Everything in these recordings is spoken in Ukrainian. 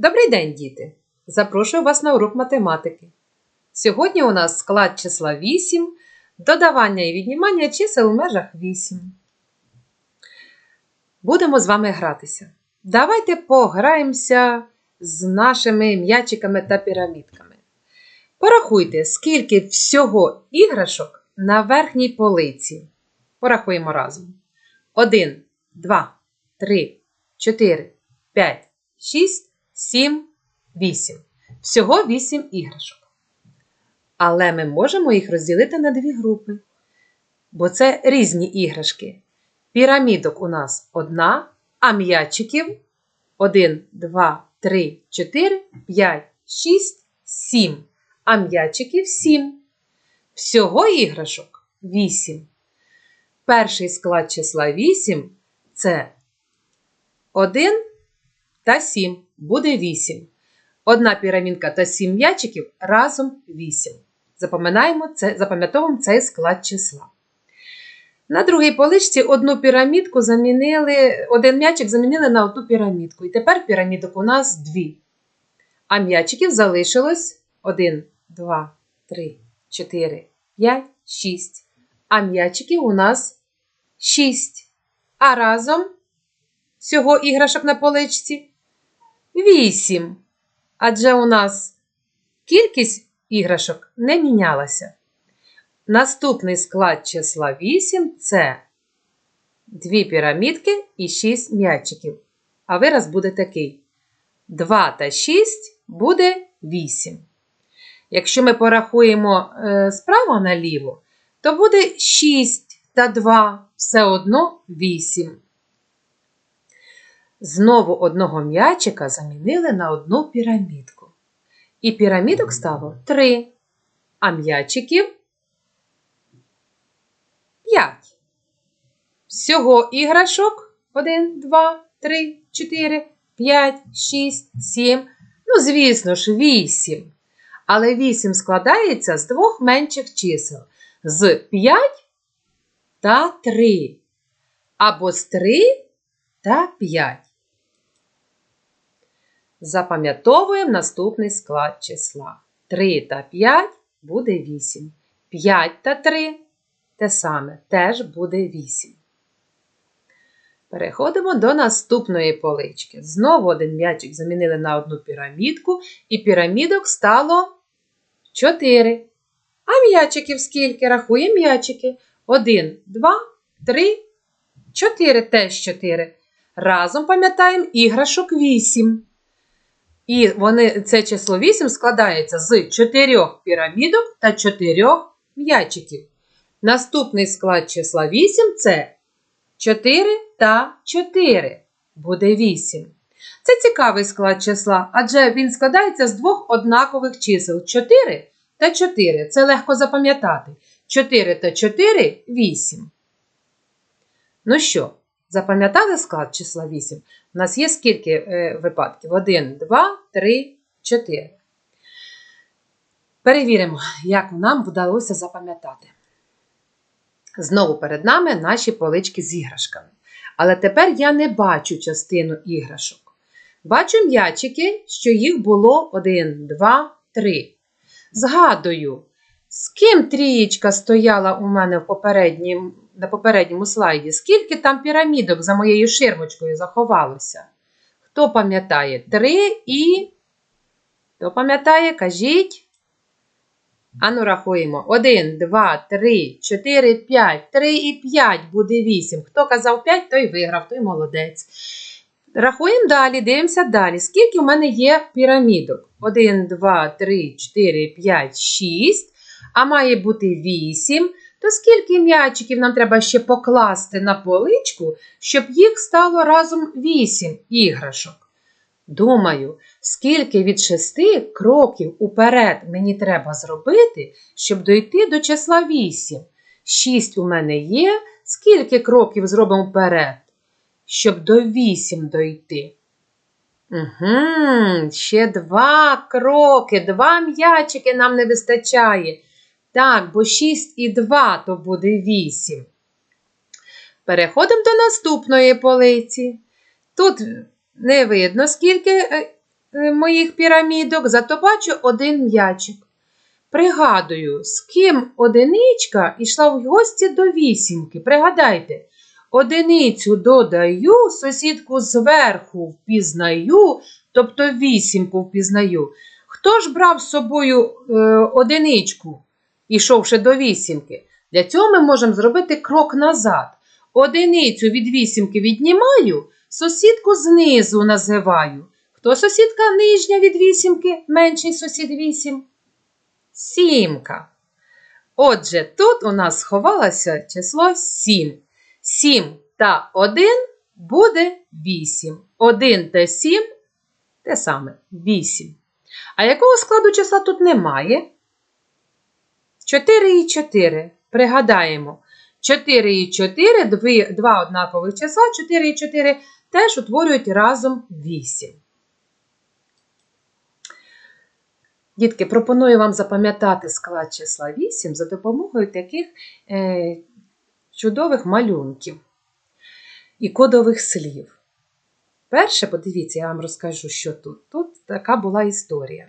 Добрий день, діти! Запрошую вас на урок математики. Сьогодні у нас склад числа 8, додавання і віднімання чисел у межах 8. Будемо з вами гратися. Давайте пограємося з нашими м'ячиками та пірамідками. Порахуйте, скільки всього іграшок на верхній полиці. Порахуємо разом. 1, 2, 3, 4, 5, 6, 7, 8. Всього 8 іграшок. Але ми можемо їх розділити на дві групи. Бо це різні іграшки. Пірамідок у нас одна, а м'ячиків 1, 2, 3, 4, 5, 6, 7. А м'ячиків 7. Всього іграшок 8. Перший склад числа 8 це 1 та 7 буде 8. Одна пірамідка та 7 м'ячиків разом 8. Запам'ятаємо це, запам'ятовуємо цей склад числа. На другій поличці одну пірамідку замінили, один м'ячик замінили на одну пірамідку. І тепер пірамідок у нас дві. А м'ячиків залишилось 1, 2, 3, 4, 5, 6. А м'ячиків у нас 6. А разом всього іграшок на поличці 8. Адже у нас кількість іграшок не мінялася. Наступний склад числа 8 це 2 пірамідки і 6 м'ячиків. А вираз буде такий: 2 та 6 буде 8. Якщо ми порахуємо е, справа наліво, то буде 6 та 2 все одно 8. Знову одного м'ячика замінили на одну пірамідку. І пірамідок стало 3, а м'ячиків 5. Всього іграшок 1, 2, 3, 4, 5, 6, 7. Ну, звісно ж, 8. Але 8 складається з двох менших чисел з 5 та 3. Або з 3 та 5. Запам'ятовуємо наступний склад числа. 3 та 5 буде 8. 5 та 3 те саме теж буде 8. Переходимо до наступної полички. Знову один м'ячик замінили на одну пірамідку, і пірамідок стало 4. А м'ячиків скільки? Рахуємо м'ячики. 1, 2, 3, 4 теж 4. Разом пам'ятаємо іграшок 8. І вони, це число 8 складається з 4 пірамідок та 4 м'ячиків. Наступний склад числа 8 це 4 та 4. Буде 8. Це цікавий склад числа, адже він складається з двох однакових чисел 4 та 4. Це легко запам'ятати. 4 та 4 8. Ну що, запам'ятали склад числа 8? У нас є скільки е, випадків? 1, 2, 3, 4. Перевіримо, як нам вдалося запам'ятати. Знову перед нами наші полички з іграшками. Але тепер я не бачу частину іграшок. Бачу м'ячики, що їх було 1, 2, 3. Згадую, з ким трієчка стояла у мене в попереднім, на попередньому слайді, скільки там пірамідок за моєю ширмочкою заховалося? Хто пам'ятає? 3 і. Хто пам'ятає, кажіть. Ану, рахуємо. 1, 2, 3, 4, 5. 3 і 5 буде 8. Хто казав 5, той виграв, той молодець. Рахуємо далі, дивимося далі. Скільки в мене є пірамідок? 1, 2, 3, 4, 5, 6. А має бути 8. То скільки м'ячиків нам треба ще покласти на поличку, щоб їх стало разом 8 іграшок? Думаю, скільки від шести кроків уперед мені треба зробити, щоб дойти до числа 8. 6 у мене є. Скільки кроків зробимо вперед, щоб до 8 дойти? Угу, ще два кроки, два м'ячики нам не вистачає. Так, бо 6 і 2 то буде 8. Переходимо до наступної полиці. Тут не видно, скільки е, моїх пірамідок, зато бачу один м'ячик. Пригадую, з ким одиничка йшла в гості до вісімки. Пригадайте, одиницю додаю, сусідку зверху впізнаю, тобто вісімку впізнаю. Хто ж брав з собою е, одиничку, ішовши до вісімки? Для цього ми можемо зробити крок назад. Одиницю від вісімки віднімаю, сусідку знизу називаю. Хто сусідка нижня від вісімки, менший сусід вісім? Сімка. Отже, тут у нас сховалося число 7. 7 та 1 буде 8. 1 та 7 те саме 8. А якого складу числа тут немає? 4 і 4. Пригадаємо. 4 і 4, дві, два однакових числа, 4 і 4 теж утворюють разом 8. Дітки, пропоную вам запам'ятати склад числа 8 за допомогою таких е, чудових малюнків і кодових слів. Перше, подивіться, я вам розкажу, що тут. Тут така була історія.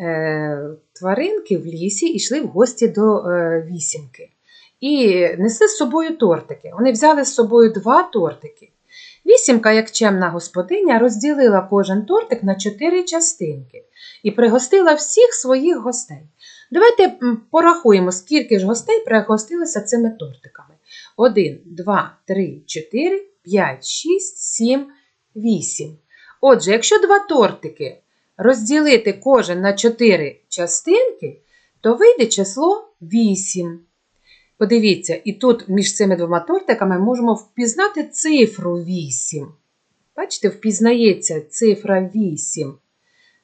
Е, тваринки в лісі йшли в гості до е, вісімки і несли з собою тортики. Вони взяли з собою два тортики. Вісімка, як чемна господиня, розділила кожен тортик на чотири частинки і пригостила всіх своїх гостей. Давайте порахуємо, скільки ж гостей пригостилися цими тортиками. 1, 2, 3, 4, 5, 6, 7, 8. Отже, якщо два тортики розділити кожен на 4 частинки, то вийде число 8. Подивіться, і тут між цими двома тортиками можемо впізнати цифру 8. Бачите, впізнається цифра 8.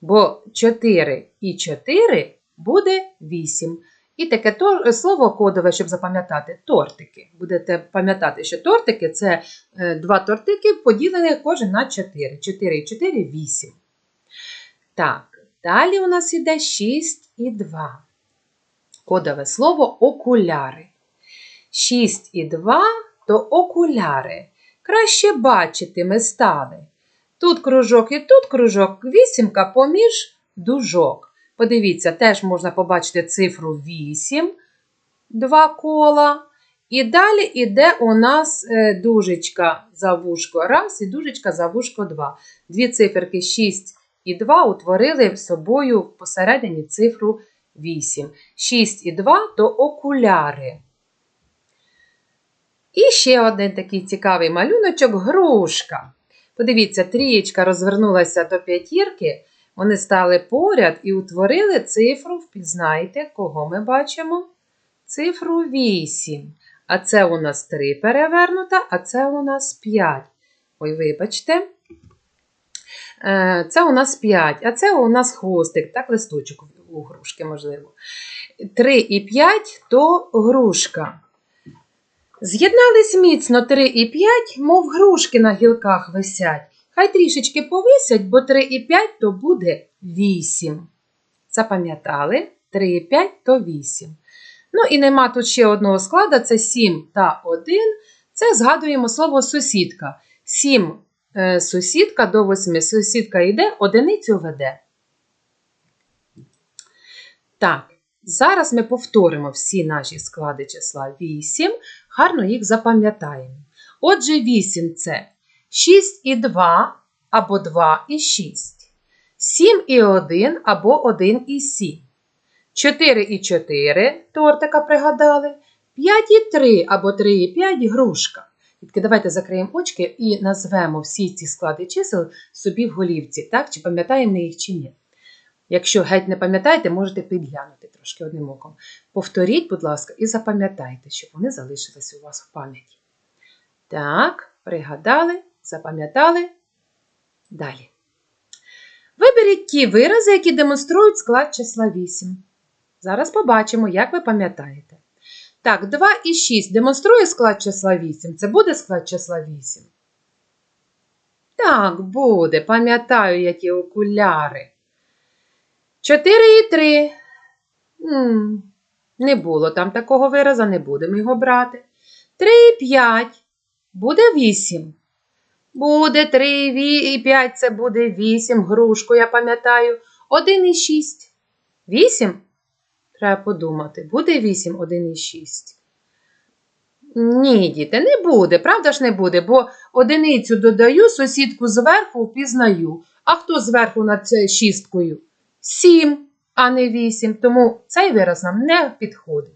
Бо 4 і 4 буде 8. І таке слово кодове, щоб запам'ятати, тортики. Будете пам'ятати, що тортики це е, два тортики, поділені кожен на 4. 4 і 4 8. Так, далі у нас іде 6 і 2. Кодове слово окуляри. 6 і 2 то окуляри. Краще бачити ми стали. Тут кружок і тут кружок, вісімка поміж дужок. Подивіться, теж можна побачити цифру 8, два кола. І далі йде у нас е, дужечка за вушко раз і дужечка за вушко 2. Дві циферки 6 і 2 утворили собою посередині цифру 8. 6 і 2 то окуляри. І ще один такий цікавий малюночок грушка. Подивіться, трієчка розвернулася до п'ятірки, вони стали поряд і утворили цифру, впізнайте, кого ми бачимо? Цифру 8. А це у нас 3 перевернута, а це у нас 5. Ой, вибачте. Е, Це у нас 5, а це у нас хвостик, так, листочок у грушки, можливо. 3 і 5 то грушка. З'єднались міцно 3 і 5, мов грушки на гілках висять. Хай трішечки повисять, бо 3 і 5 то буде 8. Запам'ятали? 3 і 5 то 8. Ну і нема тут ще одного складу, це 7 та 1. Це згадуємо слово сусідка. 7 е, сусідка до 8. Сусідка йде, одиницю веде. Так, зараз ми повторимо всі наші склади числа 8. Гарно їх запам'ятаємо. Отже, 8 це 6 і 2 або 2 і 6. 7 і 1 або 1 і 7. 4 і 4 тортика пригадали. 5 і 3 або 3 і 5 грушка. Тільки давайте закриємо очки і назвемо всі ці склади чисел собі в голівці, так? Чи пам'ятаємо ми їх чи ні. Якщо геть не пам'ятаєте, можете підглянути трошки одним оком. Повторіть, будь ласка, і запам'ятайте, щоб вони залишились у вас в пам'яті. Так, пригадали, запам'ятали. Далі. Виберіть ті вирази, які демонструють склад числа 8. Зараз побачимо, як ви пам'ятаєте. Так, 2 і 6 демонструє склад числа 8. Це буде склад числа 8? Так, буде. Пам'ятаю, які окуляри. 4 і 3. М, Не було там такого вираза, не будемо його брати. 3 і 5. Буде 8. Буде 3 і 5 це буде 8. Грушку, я пам'ятаю. 1 і 6. 8? Треба подумати. Буде 8, 1 і 6. Ні, діти, не буде. Правда ж не буде, бо одиницю додаю, сусідку зверху впізнаю. А хто зверху над шісткою? 7, а не 8. Тому цей вираз нам не підходить.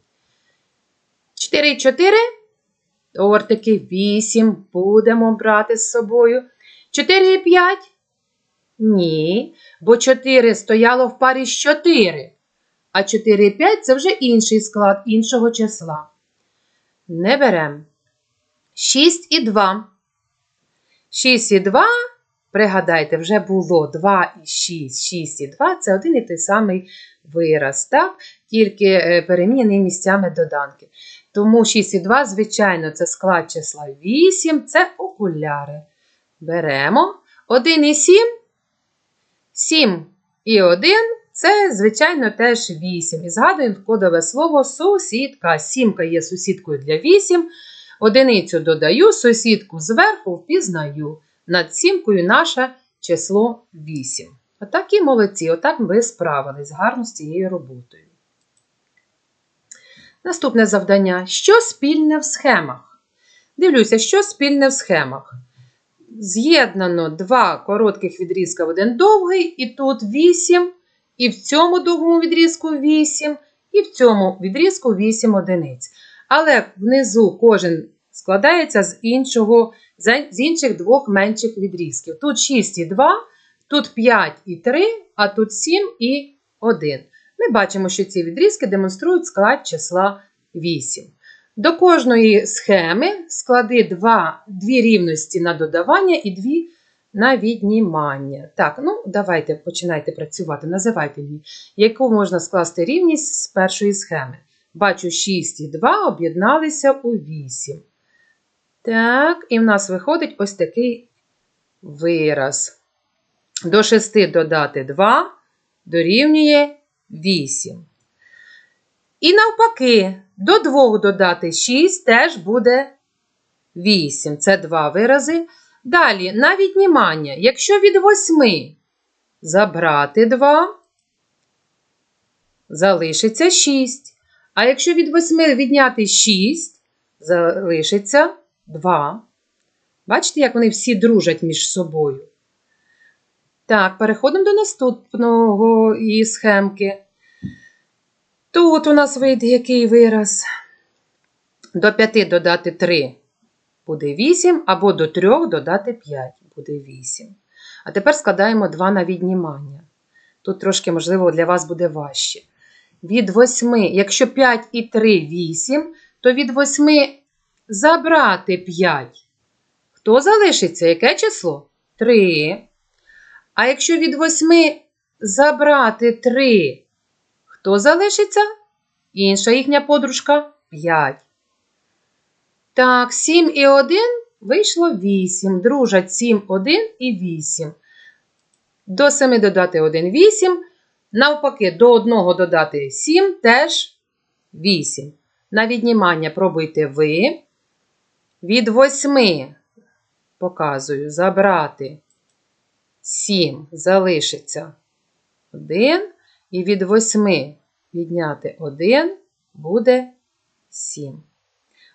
4 і 4. Тортики 8 будемо брати з собою. 4 і 5? Ні, бо 4 стояло в парі з 4. А 4 і 5 це вже інший склад іншого числа. Не беремо. 6 і 2. 6 і 2, пригадайте, вже було 2 і 6, 6 і 2 це один і той самий вираз, так? тільки е, перемінені місцями доданки. Тому 6 і 2, звичайно, це склад числа 8, це окуляри. Беремо 1 і 7. 7 і 1 це, звичайно, теж 8. І згадуємо кодове слово сусідка. Сімка є сусідкою для 8. Одиницю додаю, сусідку зверху впізнаю. Над сімкою наше число 8. Отак і молодці, отак ви справились гарно з цією роботою. Наступне завдання. Що спільне в схемах? Дивлюся, що спільне в схемах. З'єднано два коротких відрізка в один довгий, і тут 8, і в цьому довгому відрізку 8, і в цьому відрізку 8 одиниць. Але внизу кожен складається з, іншого, з інших двох менших відрізків. Тут 6 і 2, тут 5 і 3, а тут 7 і 1. Ми бачимо, що ці відрізки демонструють склад числа 8. До кожної схеми склади два, дві рівності на додавання і дві на віднімання. Так, ну давайте починайте працювати. Називайте мені, яку можна скласти рівність з першої схеми. Бачу 6 і 2 об'єдналися у 8. Так, і в нас виходить ось такий вираз. До 6 додати 2 дорівнює 8. І навпаки, до 2 додати 6 теж буде 8. Це два вирази. Далі, на віднімання. Якщо від 8 забрати 2, залишиться 6. А якщо від 8 відняти 6, залишиться 2. Бачите, як вони всі дружать між собою? Так, переходимо до наступного і схемки. Тут у нас вийде який вираз. До 5 додати 3 буде 8, або до 3 додати 5 буде 8. А тепер складаємо 2 на віднімання. Тут трошки, можливо, для вас буде важче. Від 8, якщо 5 і 3 8, то від 8 забрати 5. Хто залишиться? Яке число? 3. А якщо від 8 забрати 3, хто залишиться? Інша їхня подружка 5. Так, 7 і 1 вийшло 8. Дружать 7, 1 і 8. До 7 додати 1 8. Навпаки, до 1 додати 7 теж 8. На віднімання пробуйте ви. Від 8 показую забрати 7 залишиться 1. І від 8 відняти 1 буде 7.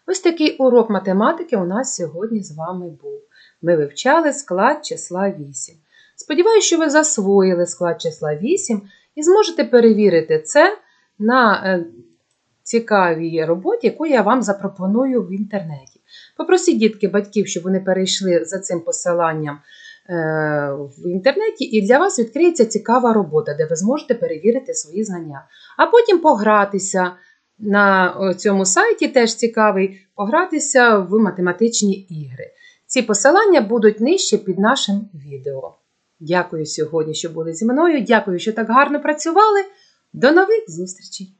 Ось такий урок математики у нас сьогодні з вами був. Ми вивчали склад числа 8. Сподіваюся, що ви засвоїли склад числа 8 і зможете перевірити це на е, цікавій роботі, яку я вам запропоную в інтернеті. Попросіть дітки батьків, щоб вони перейшли за цим посиланням е, в інтернеті, і для вас відкриється цікава робота, де ви зможете перевірити свої знання, а потім погратися на цьому сайті теж цікавий погратися в математичні ігри. Ці посилання будуть нижче під нашим відео. Дякую сьогодні, що були зі мною. Дякую, що так гарно працювали. До нових зустрічей!